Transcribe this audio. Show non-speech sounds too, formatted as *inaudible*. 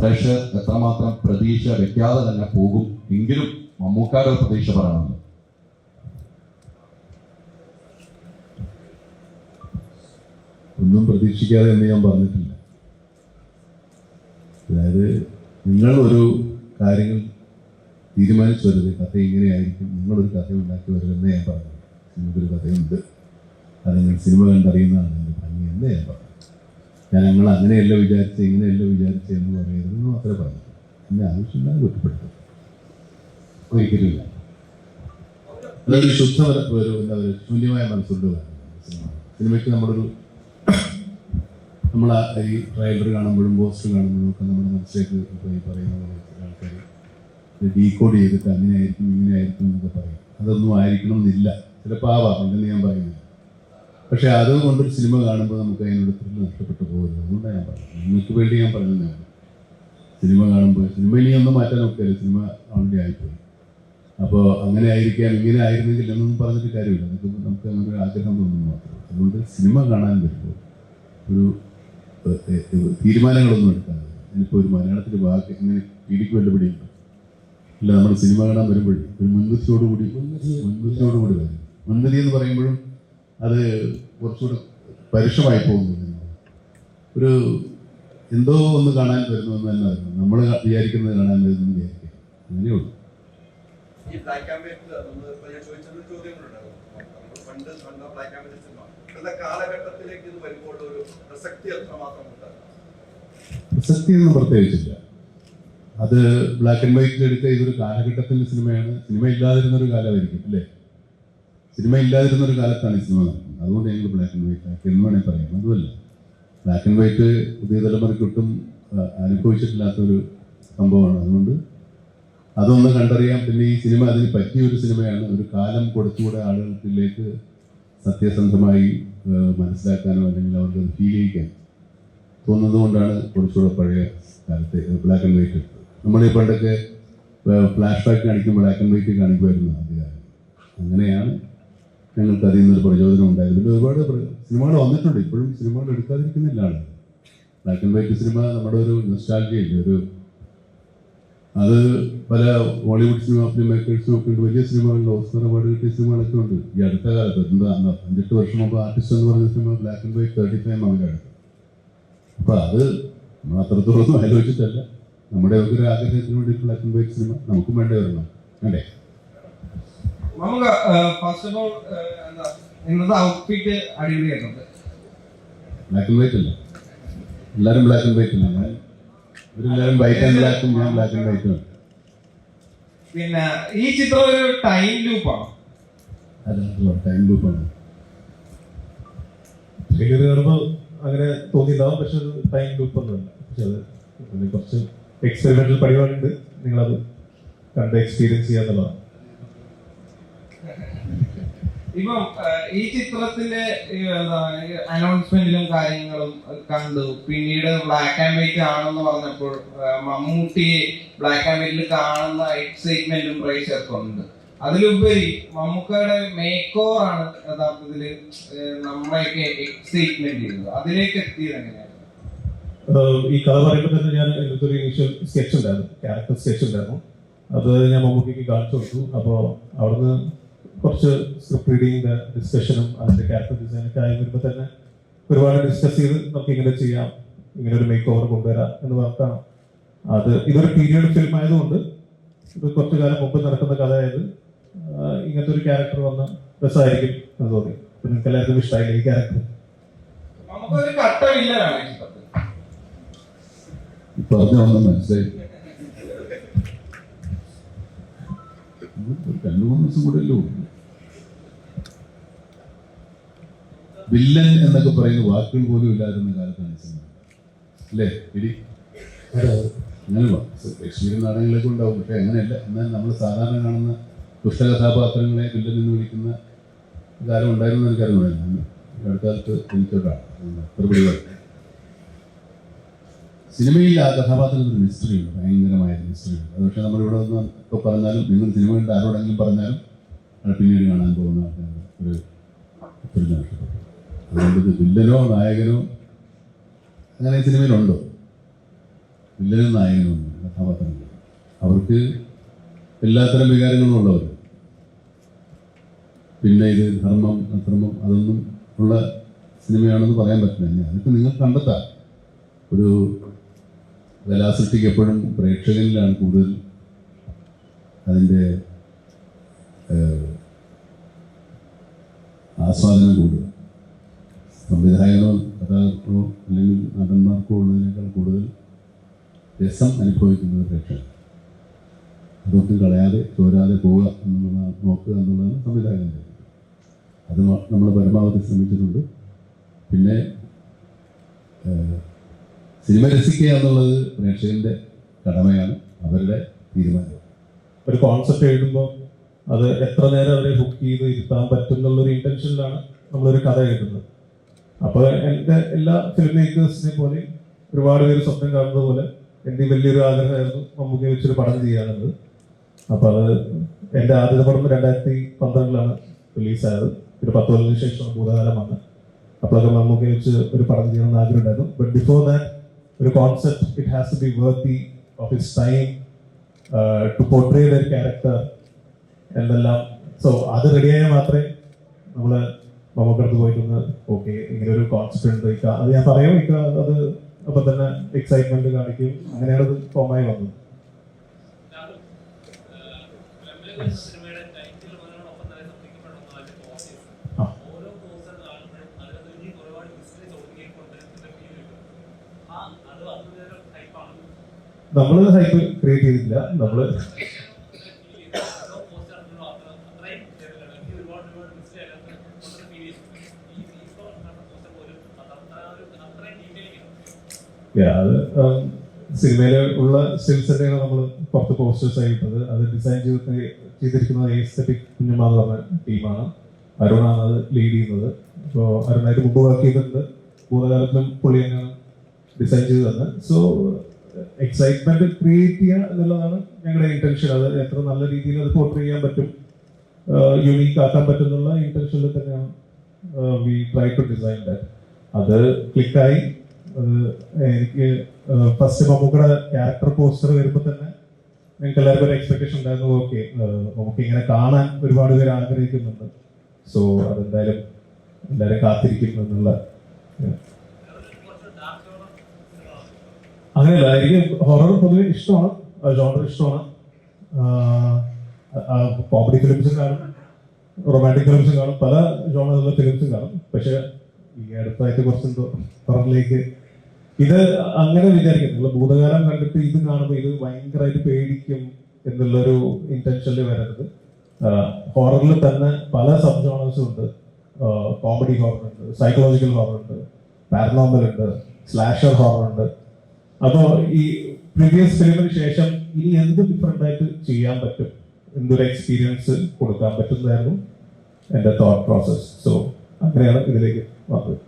പ്രേക്ഷകർ എത്രമാത്രം പ്രതീക്ഷ വെക്കാതെ തന്നെ പോകും എങ്കിലും മമ്മൂക്കാരോ പ്രതീക്ഷ പറയണമെന്ന് ഒന്നും പ്രതീക്ഷിക്കാതെ എന്ന് ഞാൻ പറഞ്ഞിട്ടില്ല. അതായത് നിങ്ങൾ ഒരു കാര്യങ്ങൾ തീരുമാനിച്ചു വരുന്നത് കഥ ഇങ്ങനെയായിരിക്കും നിങ്ങളൊരു കഥ ഉണ്ടാക്കി വരുമെന്ന് ഞാൻ പറഞ്ഞു നിങ്ങൾക്കൊരു കഥയുണ്ട്. നിങ്ങൾ സിനിമ കണ്ടറിയുന്നതാണ് എന്റെ ഭംഗി എന്ന് ഞാൻ പറഞ്ഞു. ഞങ്ങൾ അങ്ങനെയല്ല വിചാരിച്ച് ഇങ്ങനെയല്ല വിചാരിച്ച് എന്ന് പറയരുതെന്ന് മാത്രമേ പറഞ്ഞു എന്റെ ആവശ്യമില്ലാതെ കുറ്റപ്പെടുത്തും. ഒരിക്കലുമില്ല. അതൊരു ശുദ്ധ എന്താ പറയുക ശൂന്യമായ മനസ്സുകൊണ്ട് സിനിമ സിനിമയ്ക്ക് നമ്മളൊരു നമ്മൾ ഈ ട്രൈലർ കാണുമ്പോഴും പോസ്റ്റർ കാണുമ്പോഴും ഒക്കെ നമ്മുടെ മനസ്സിലേക്ക് ഇപ്പോൾ ഈ പറയുന്ന ആൾക്കാർ ഡീകോഡ് ചെയ്തിട്ട് അങ്ങനെയായിരിക്കും ഇങ്ങനെയായിരിക്കും എന്നൊക്കെ പറയും. അതൊന്നും ആയിരിക്കണം എന്നില്ല ചിലപ്പോൾ ആവാം ഇല്ലെന്ന് ഞാൻ പറയുന്നില്ല. പക്ഷേ അതുകൊണ്ടൊരു സിനിമ കാണുമ്പോൾ നമുക്ക് അതിനോട് ത്രില്ല് നഷ്ടപ്പെട്ടു പോകരുത് അതുകൊണ്ടാണ് ഞാൻ പറഞ്ഞത്. നിങ്ങൾക്ക് വേണ്ടി ഞാൻ പറഞ്ഞതാണ്. സിനിമ കാണുമ്പോൾ സിനിമ ഇനി ഒന്നും മാറ്റാൻ നോക്കിയാലും സിനിമ ഓൾറെഡി ആയിപ്പോയി. അപ്പോൾ അങ്ങനെ ആയിരിക്കാം ഇങ്ങനെ ആയിരുന്നെങ്കിൽ എന്നൊന്നും പറഞ്ഞിട്ട് കാര്യമില്ല. നമുക്ക് നമുക്ക് അങ്ങനെ ഒരു ആഗ്രഹം തോന്നുന്നു മാത്രമേ. അതുകൊണ്ട് സിനിമ കാണാൻ വരുമ്പോൾ ഒരു തീരുമാനങ്ങളൊന്നും എടുക്കാതെ ഇനിയിപ്പോൾ ഒരു മലയാളത്തിൽ വാക്ക് ഇങ്ങനെ ഇടിക്ക് വെല്ലുപിടിയുണ്ട് അല്ല നമ്മൾ സിനിമ കാണാൻ വരുമ്പോഴേ ഒരു മുൻവിധിയോടുകൂടി മുൻവിധിയോടുകൂടി വരും. മുൻവിധി എന്ന് പറയുമ്പോഴും അത് കുറച്ചുകൂടെ പരുഷമായി പോകുന്നു. ഒരു എന്തോ ഒന്ന് കാണാൻ വരുന്നു എന്ന് തന്നെ വരുന്നു നമ്മൾ വിചാരിക്കുന്നത് കാണാൻ വരുന്നു എന്ന് വിചാരിക്കും അങ്ങനെയുള്ളൂ പ്രസക്തി ഒന്നും പ്രത്യേകിച്ചില്ല. അത് ബ്ലാക്ക് ആൻഡ് വൈറ്റിൽ എടുത്ത ഇതൊരു കാലഘട്ടത്തിന്റെ സിനിമയാണ് സിനിമ ഇല്ലാതിരുന്ന ഒരു കാലമായിരിക്കും അല്ലേ? സിനിമ ഇല്ലാതിരുന്ന ഒരു കാലത്താണ് ഈ സിനിമ നടക്കുന്നത്. അതുകൊണ്ട് ഞങ്ങൾ ബ്ലാക്ക് ആൻഡ് വൈറ്റ് ആക്കി എന്ന് വേണമെങ്കിൽ പറയാം അതുമല്ല ബ്ലാക്ക് ആൻഡ് വൈറ്റ് പുതിയ തലമുറയ്ക്ക് ഒട്ടും ആ, അനുഭവിച്ചിട്ടില്ലാത്തൊരു സംഭവമാണ്. അതുകൊണ്ട് അതൊന്ന് കണ്ടറിയാം പിന്നെ ഈ സിനിമ അതിന് പറ്റിയ ഒരു സിനിമയാണ്. ഒരു കാലം കൊടുത്തുകൂടെ ആളുകൾക്കിലേക്ക് സത്യസന്ധമായി മനസ്സിലാക്കാനോ അല്ലെങ്കിൽ അവർക്ക് ഫീൽ ചെയ്യിക്കാൻ തോന്നുന്നത് കൊണ്ടാണ് കുറച്ചുകൂടെ പഴയ കാലത്തെ ബ്ലാക്ക് ആൻഡ് വൈറ്റ് നമ്മൾ ഈ പണ്ടൊക്കെ ഫ്ലാഷ് ബാക്ക് കാണിക്കുമ്പോൾ ബ്ലാക്ക് ആൻഡ് വൈറ്റ് കാണിക്കുമായിരുന്നു അധികാരം അങ്ങനെയാണ് ഞങ്ങൾക്ക് അതിൽ നിന്നൊരു പ്രചോദനം ഉണ്ടായിരുന്നു. ഒരുപാട് സിനിമകൾ വന്നിട്ടുണ്ട്. ഇപ്പോഴും സിനിമകൾ എടുക്കാതിരിക്കുന്നില്ല ബ്ലാക്ക് ആൻഡ് വൈറ്റ് സിനിമ നമ്മുടെ ഒരു നൊസ്റ്റാൾജിയല്ലേ ഒരു അത് പല ബോളിവുഡ് സിനിമ ഫിലിം മേക്കേഴ്സും ഒക്കെ ഉണ്ട്. വലിയ സിനിമകളുണ്ട് ഓസ്കർ അവാർഡ് കിട്ടിയ സിനിമകളൊക്കെ ഉണ്ട്. ഈ അടുത്ത കാലത്ത് എന്താ അഞ്ചെട്ട് വർഷം മുമ്പ് ആർട്ടിസ്റ്റ് എന്ന് പറഞ്ഞ cinema black and white thirty five അവരുടെ അപ്പൊ അത് അത്രത്തോളം ആലോചിച്ചിട്ടല്ല. നമ്മുടെ ഒരു ആഗ്രഹത്തിന് വേണ്ടി ബ്ലാക്ക് ആൻഡ് വൈറ്റ് സിനിമ നമുക്കും വേണ്ടി വരണം. വേണ്ടേ നമുക്ക് ഫസ്റ്റ് ഓഫ് ഓൾ എന്താ ഇന്നത്തെ ഔട്ട്ഫിറ്റ് അടിപൊളിയായിട്ടുണ്ട്. ബ്ലാക്ക് ആൻഡ് വൈറ്റ് അല്ല? എല്ലാവരും ബ്ലാക്ക് ആൻഡ് വൈറ്റ് ആണ് ഞാൻ ഇവരെല്ലാവരും വൈറ്റ് ആൻഡ് ബ്ലാക്കും ഞാൻ ബ്ലാക്ക് ആൻഡ് വൈറ്റും ആണ് പിന്നെ ഈ ചിത്രം ഒരു ടൈം ലൂപ്പാണ് അല്ല ടൈം ലൂപ്പാണ് ട്രെയിലർ കാണുമ്പോൾ അങ്ങനെ തോന്നിയില്ല പക്ഷെ ഒരു ടൈം ലൂപ്പ് ഒന്നുമില്ല പക്ഷെ അത് കുറച്ച് എക്സ്പെരിമെന്റൽ പരിപാടിയുണ്ട്. നിങ്ങളത് കണ്ട് എക്സ്പീരിയൻസ് ചെയ്യാന്നുള്ളതാണ്. ഇപ്പം ഈ ചിത്രത്തിന്റെ അനൗൺസ്മെന്റിലും കാര്യങ്ങളും കണ്ടു. പിന്നീട് ബ്ലാക്ക് ആൻഡ് വൈറ്റ് ആണെന്ന് പറഞ്ഞപ്പോൾ മമ്മൂട്ടിയെ ബ്ലാക്ക് ആൻഡ് വൈറ്റിൽ കാണുന്ന എക്സൈറ്റ്മെന്റും പ്രേക്ഷകർക്കുണ്ട്. അതിലുപരി മമ്മൂക്കയുടെ മേക്ക് ഓവർ ആണ് യഥാർത്ഥത്തിൽ നമ്മളെയൊക്കെ എക്സൈറ്റ്മെന്റ് ചെയ്യുന്നത്. അതിലേക്ക് എത്തിയത് എങ്ങനെയാണ്? ഈ കഥ പറയുമ്പോൾ തന്നെ ഞാൻ ഒരു ഇനീഷ്യൽ സ്കെച്ച് ഉണ്ടായിരുന്നു. ക്യാരക്ടർ സ്കെച്ച് ഉണ്ടായിരുന്നു. അത് ഞാൻ മമ്മൂക്കിക്ക് കാണിച്ചു കൊടുത്തു. അപ്പോൾ അവിടുന്ന് കുറച്ച് സ്ക്രിപ്റ്റ് റീഡിങ്ങിന്റെ ഡിസ്കഷനും അതിന്റെ ക്യാരക്ടർ ഡിസൈനൊക്കെ ആയി വരുമ്പോൾ തന്നെ ഒരുപാട് ഡിസ്കസ് ചെയ്ത് നമുക്ക് ഇങ്ങനെ ചെയ്യാം. ഇങ്ങനെ ഒരു മേക്ക് ഓവർ കൊണ്ടുവരാം എന്ന് പറഞ്ഞാണ് അത് ഇതൊരു പീരിയഡ് ഫിലിം ആയതുകൊണ്ട് ഇത് കുറച്ചു കാലം മുമ്പ് നടക്കുന്ന കഥയായത് ആയത് ഇങ്ങനത്തെ ഒരു ക്യാരക്ടർ വന്ന രസമായിരിക്കും എന്ന് തോന്നി. നിങ്ങൾക്ക് എല്ലാവർക്കും ഇഷ്ടമായില്ല ഈ ക്യാരക്ടർ നമുക്കൊരു കട്ടമില്ലാണ് ഈ ചിത്രത്തിൽ പറഞ്ഞ ഒന്നും മനസ്സിലായി. ഒരു *laughs* രണ്ടു മൂന്ന് ദിവസം കൂടെ അല്ലേ ഉള്ളൂ വില്ലൻ എന്നൊക്കെ പറയുന്ന വാക്കുകൾ പോലും ഇല്ലാതിരുന്ന കാലത്താണ് ഈ സിനിമ അല്ലേ ഇടി അങ്ങനെ എക്സ്പീരിയൻസ് നാടകങ്ങളൊക്കെ ഉണ്ടാവും പക്ഷെ അങ്ങനെയല്ല. എന്നാൽ നമ്മൾ സാധാരണ കാണുന്ന ദുഷ്ടകഥാപാത്രങ്ങളെ വില്ലൻ എന്ന് വിളിക്കുന്ന കാലം ഉണ്ടായിരുന്നു എന്ന് എനിക്കറിയില്ല ഞാൻ ഈ അടുത്ത കാലത്ത് എനിക്കൊരാണ് അത്ര സിനിമയിൽ ആ കഥാപാത്രത്തിന് മിസ്റ്ററി ഉണ്ട് ഭയങ്കരമായ ഒരു മിസ്റ്ററി ഉണ്ട് അത് പക്ഷേ നമ്മളിവിടെ വന്ന് ഇപ്പോൾ പറഞ്ഞാലും നിങ്ങൾ സിനിമ കണ്ട് ആരോടെങ്കിലും പറഞ്ഞാലും പിന്നീട് കാണാൻ പോകുന്ന ഒരു ഒരു നഷ്ടപ്പെട്ടു അതുകൊണ്ട് വില്ലനോ നായകനോ അങ്ങനെ സിനിമയിലുണ്ടോ? വില്ലനും നായകനും കഥാപാത്രങ്ങൾ. അവർക്ക് എല്ലാത്തരം വികാരങ്ങളും ഉള്ളവർ പിന്നെ ഇത് ധർമ്മം അധർമ്മം അതൊന്നും ഉള്ള സിനിമയാണെന്ന് പറയാൻ പറ്റില്ല. അതൊക്കെ നിങ്ങൾ കണ്ടെത്താം. ഒരു കലാസൃഷ്ടിക്ക് എപ്പോഴും പ്രേക്ഷകനിലാണ് കൂടുതൽ അതിന്റെ ആസ്വാദനം കൂടുക. സംവിധായകനോ കഥാകൃത്തോ അല്ലെങ്കിൽ നടന്മാർക്കോ ഉള്ളതിനേക്കാൾ കൂടുതൽ രസം അനുഭവിക്കുന്നത് പ്രേക്ഷകർ അതൊന്നും കളയാതെ ചോരാതെ പോവുക എന്നുള്ള നോക്കുക എന്നുള്ളതാണ് സംവിധായകന്റെ അത് നമ്മൾ പരമാവധി ശ്രമിച്ചിട്ടുണ്ട്. പിന്നെ സിനിമ രസിക്കുക എന്നുള്ളത് പ്രേക്ഷകന്റെ കടമയാണ് അവരുടെ തീരുമാനം. ഒരു കോൺസെപ്റ്റ് എഴുതുമ്പോൾ അത് എത്ര നേരം അവരെ ഹുക്ക് ചെയ്ത് ഇരുത്താൻ പറ്റും എന്നുള്ളൊരു ഇന്റൻഷനിലാണ് നമ്മളൊരു കഥ എഴുതുന്നത്. അപ്പോൾ എന്റെ എല്ലാ ഫിലിം മേക്കേഴ്സിനെ പോലെ ഒരുപാട് പേര് സ്വപ്നം കാണുന്നത് പോലെ എന്റെ വലിയൊരു ആഗ്രഹമായിരുന്നു മമ്മൂക്കി വെച്ചൊരു പടം ചെയ്യാനുള്ളത്. അപ്പോൾ അത് എന്റെ ആദ്യത്തെ പടം രണ്ടായിരത്തി പന്ത്രണ്ടിലാണ് റിലീസായത്. ഒരു പത്ത് കൊല്ലത്തിന് ശേഷം ഭൂതകാലം വന്ന് അപ്പോഴൊക്കെ മമ്മൂക്കി വെച്ച് ഒരു പടം ചെയ്യണമെന്ന് ആഗ്രഹം ഉണ്ടായിരുന്നു ബട്ട് ബിഫോർ ദാറ്റ് ഒരു concept it has to be worthy of his time to portray the character എന്തെല്ലാം സോ അത് റെഡിയായാൽ മാത്രമേ നമ്മൾ മമ്മൂക്കടുത്ത് പോയിട്ടൊന്ന് ഓക്കെ ഇങ്ങനെ ഒരു കോൺസ്റ്റന്റ് അത് ഞാൻ പറയും ഇക്ക അത് അപ്പൊ തന്നെ എക്സൈറ്റ്മെന്റ് കാണിക്കും. അങ്ങനെയാണ് അത് ഫോമായി വന്നത്. സിനിമയുടെ ഹൈപ്പ് ക്രിയേറ്റ് ചെയ്തില്ല ശ്രദ്ധിക്കപ്പെടുന്ന അതിന്റെ പോസ്റ്റേഴ്സ് ആ. ഓരോ പോസ്റ്റർ കാണുമ്പോഴും അതിനകത്ത് ഇനി ഒരുപാട് മിസ്റ്ററീസ് ഒതുങ്ങിയിട്ടുണ്ട് എന്ന ഫീൽ കിട്ടും ആ അത് അതുപോലെ ടൈപ്പാണ് നമ്മൾ ഹൈപ്പ് ക്രിയേറ്റ് ചെയ്തിട്ടില്ല നമ്മൾ ഓരോ പോസ്റ്റർ അത്രയും ലെവലാണ് എനിക്ക് ഒരുപാട് ഒരുപാട് മിസ്റ്ററി അതിനകത്ത് ഫീൽ ചെയ്തു ഈ ഇപ്പോൾ പോസ്റ്റർ പോലും അത് അത്ര ഒരു അത്രയും ഡീറ്റെയിലിംഗ് അത് സിനിമയിൽ ഉള്ള സ്റ്റിൽസൊക്കെ നമ്മൾ പുറത്ത് പോസ്റ്റേഴ്സ് ആയിട്ടത് അത് ഡിസൈൻ ചെയ്ത് ചെയ്തിരിക്കുന്നത് എസ്തറ്റിക് കുഞ്ഞമ്മ എന്ന് പറഞ്ഞ ടീമാണ്. അരുണാണ് അത് ലീഡ് ചെയ്യുന്നത്. അപ്പോൾ അരുണായിട്ട് മുമ്പ് വർക്ക് ചെയ്തിട്ടുണ്ട്. ഭൂതകാലത്തിലും പുള്ളി തന്നെയാണ് ഡിസൈൻ ചെയ്ത് തന്നെ. സോ എക്സൈറ്റ്മെന്റ് ക്രിയേറ്റ് ചെയ്യുക എന്നുള്ളതാണ് ഞങ്ങളുടെ ഇന്റൻഷൻ അത് എത്ര നല്ല രീതിയിൽ അത് പോർട്രേ ചെയ്യാൻ പറ്റും യുണീക്ക് ആക്കാൻ പറ്റുന്നുള്ള ഇന്റൻഷനിൽ തന്നെയാണ് we try to design that അത് ക്ലിക്കായി എനിക്ക് ഫസ്റ്റ് മമ്മൂക്കയുടെ ക്യാരക്ടർ പോസ്റ്റർ വരുമ്പോൾ തന്നെ ഞങ്ങൾക്ക് എല്ലാവർക്കും ഒരു എക്സ്പെക്ടേഷൻ ഉണ്ടായിരുന്നു. ഓക്കെ നമുക്ക് ഇങ്ങനെ കാണാൻ ഒരുപാട് പേര് ആഗ്രഹിക്കുന്നുണ്ട്. സോ അതെന്തായാലും എല്ലാവരും കാത്തിരിക്കും എന്നുള്ള അങ്ങനെയല്ല എനിക്ക് ഹൊറർ പൊതുവെ ഇഷ്ടമാണ്. ജോണർ ഇഷ്ടമാണ്. കോമഡി ഫിലിംസും കാണും. റൊമാന്റിക് ഫിലിംസും കാണും. പല ജോണറുള്ള ഫിലിംസും കാണും. പക്ഷെ ഈ അടുത്തായിട്ട് കുറച്ചെന്തോ ഹൊററിലേക്ക് ഇത് അങ്ങനെ വിചാരിക്കും നിങ്ങൾ ഭൂതകാലം കണ്ടിട്ട് ഇത് കാണുമ്പോൾ ഇത് ഭയങ്കരമായിട്ട് പേടിക്കും എന്നുള്ളൊരു ഇന്റൻഷനിൽ വരരുത്. ഹൊററിൽ തന്നെ പല സബ് ജോണേഴ്സും ഉണ്ട് കോമഡി ഹൊറർ ഉണ്ട് സൈക്കോളജിക്കൽ ഹൊറർ ഉണ്ട് പാരനോമൽ ഉണ്ട് സ്ലാഷർ ഹൊറർ ഉണ്ട്. അപ്പോൾ ഈ പ്രീവിയസ് ഫിലിമിന് ശേഷം ഇനി എന്ത് ഡിഫറെന്റ് ആയിട്ട് ചെയ്യാൻ പറ്റും? എന്തൊരു എക്സ്പീരിയൻസ് കൊടുക്കാൻ പറ്റുന്നതായിരുന്നു എന്റെ തോട്ട് പ്രോസസ് സോ അങ്ങനെയാണ് ഇതിലേക്ക് വന്നത്.